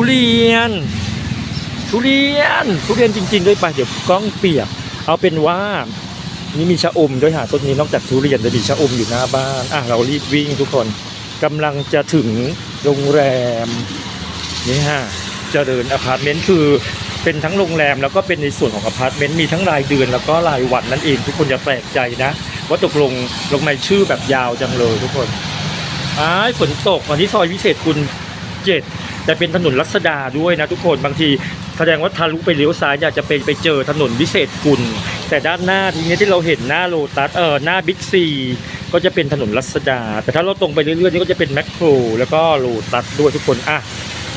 ทุเรียน ทุเรียน ทุเรียนจริง ๆ ด้วยไปเดี๋ยวกล้องเปียก เอาเป็นว่านี่มีชะอมด้วยหาต้นนี้นอกจากทุเรียนจะมีชะอมอยู่หน้าบ้านอะเรารีบวิ่งทุกคนกำลังจะถึงโรงแรมนี่ฮะเจริญอพาร์ตเมนต์คือเป็นทั้งโรงแรมแล้วก็เป็นในส่วนของอพาร์ตเมนต์มีทั้งรายเดือนแล้วก็รายวันนั่นเองทุกคนอย่าแปลกใจนะ ว่าตกลงลงในชื่อแบบยาวจังเลยทุกคนอ้ายฝนตกวันนี้ซอยวิเศษคุณเจ็ด แต่เป็นถนนรัศดาด้วยนะทุกคนบางทีแสดงว่าทะลุไปเลี้ยวซ้ายอยากจะไปไปเจอถนนวิเศษกุล แต่ด้านหน้าทีนี้ที่เราเห็นหน้าโลตัสเออหน้าบิ๊กซีก็จะเป็นถนนรัศดา แต่ถ้าเราตรงไปเรื่อยๆนี่ก็จะเป็นแมคโคร แล้วก็โลตัสด้วยทุกคนอะ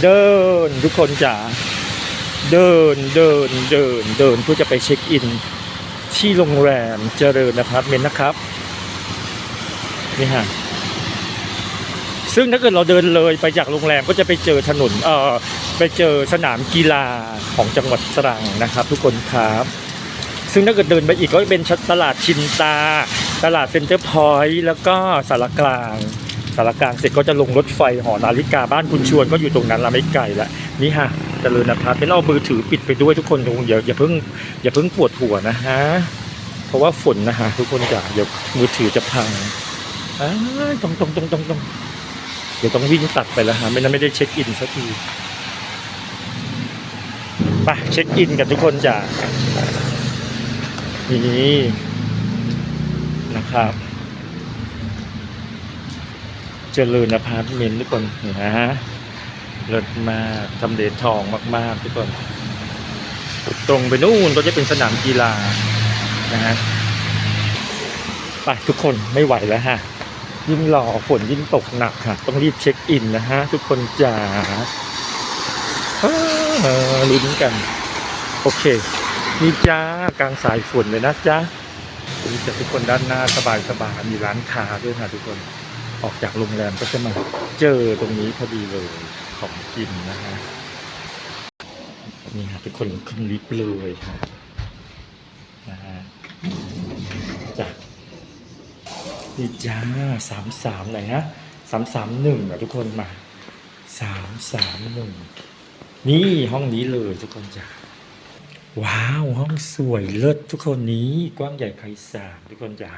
เดินทุกคนจ๋าเดินเดินเดินเดินเพื่อจะไปเช็คอิน ที่โรงแรมเจริญอพาร์ตเมนนะครับนี่ฮะ ซึ่งถ้าเกิดเราเดินเลยไปจากโรงแรมก็จะไปเจอถนนเออไปเจอสนามกีฬาของจังหวัดตรังนะครับ ทุกคนครับ ซึ่งถ้าเกิดเดินไปอีกก็เป็นตลาดชินตา ตลาดเซ็นเตอร์พอยต์แล้วก็สารกลางสารกลางเสร็จก็จะลงรถไฟหอนาฬิกาบ้านคุณชวนก็อยู่ตรงนั้นละไม่ไกลละนี่ฮะเจริญอพาร์ตเมนเอามือถือปิดไปด้วยทุกคนอย่าอย่าเพิ่งอย่าเพิ่งปวดหัวนะฮะเพราะว่าฝนนะฮะทุกคนจ๋าเดี๋ยวมือถือจะพังอ้าตรงตรงตรงตรงตรง เดี๋ยวต้องวิ่งตัดไปแล้วฮะไม่นั้นไม่ได้เช็คอินสักทีไปเช็คอินกันทุกคนจ๋านี่นะครับ เจริญอพาร์ตเมนต์ทุกคนเห็นนะฮะเลิศมากทำเลทองมาก ๆ ทุกคน ตรงไปนู่นก็จะเป็นสนามกีฬานะฮะไปทุกคนไม่ไหวแล้วฮะ ยิ่งรอฝนยิ่งตกหนักค่ะ ต้องรีบเช็คอินนะฮะ ทุกคนจ๋าเอ้อลุ้นกัน โอเค นี่จ้ากลางสายฝนเลยนะจ๊ะนี่จะทุกคนด้านหน้าสบายสบายๆมีร้านค้าด้วยค่ะทุกคนออกจากโรงแรมก็จะมาเจอตรงนี้พอดีเลยของกินนะฮะนี่ฮะทุกคนขึ้นลิฟต์เลยค่ะนะฮะจ้ะ นี่จ้าสามสามไหนฮะสามสามหนึ่งอะทุกคนมาสามสามหนึ่งนี่ห้องนี้เลยทุกคนจ้ะว้าวห้องสวยเลิศทุกคนนี้กว้างใหญ่ไพศาลทุกคนจ้ะ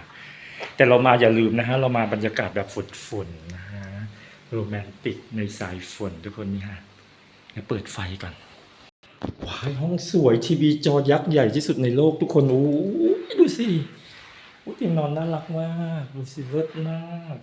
แต่เรามาอย่าลืมนะฮะเรามาบรรยากาศแบบฝุ่นๆนะฮะโรแมนติกในสายฝนทุกคนนี่ฮะเดี๋ยวเปิดไฟก่อนว้ายห้องสวยทีวีจอยักษ์ใหญ่ที่สุดในโลกทุกคนโอ้ดูสิ อุ้ยเตียงนอนน่ารักมากดูสิเลิศมาก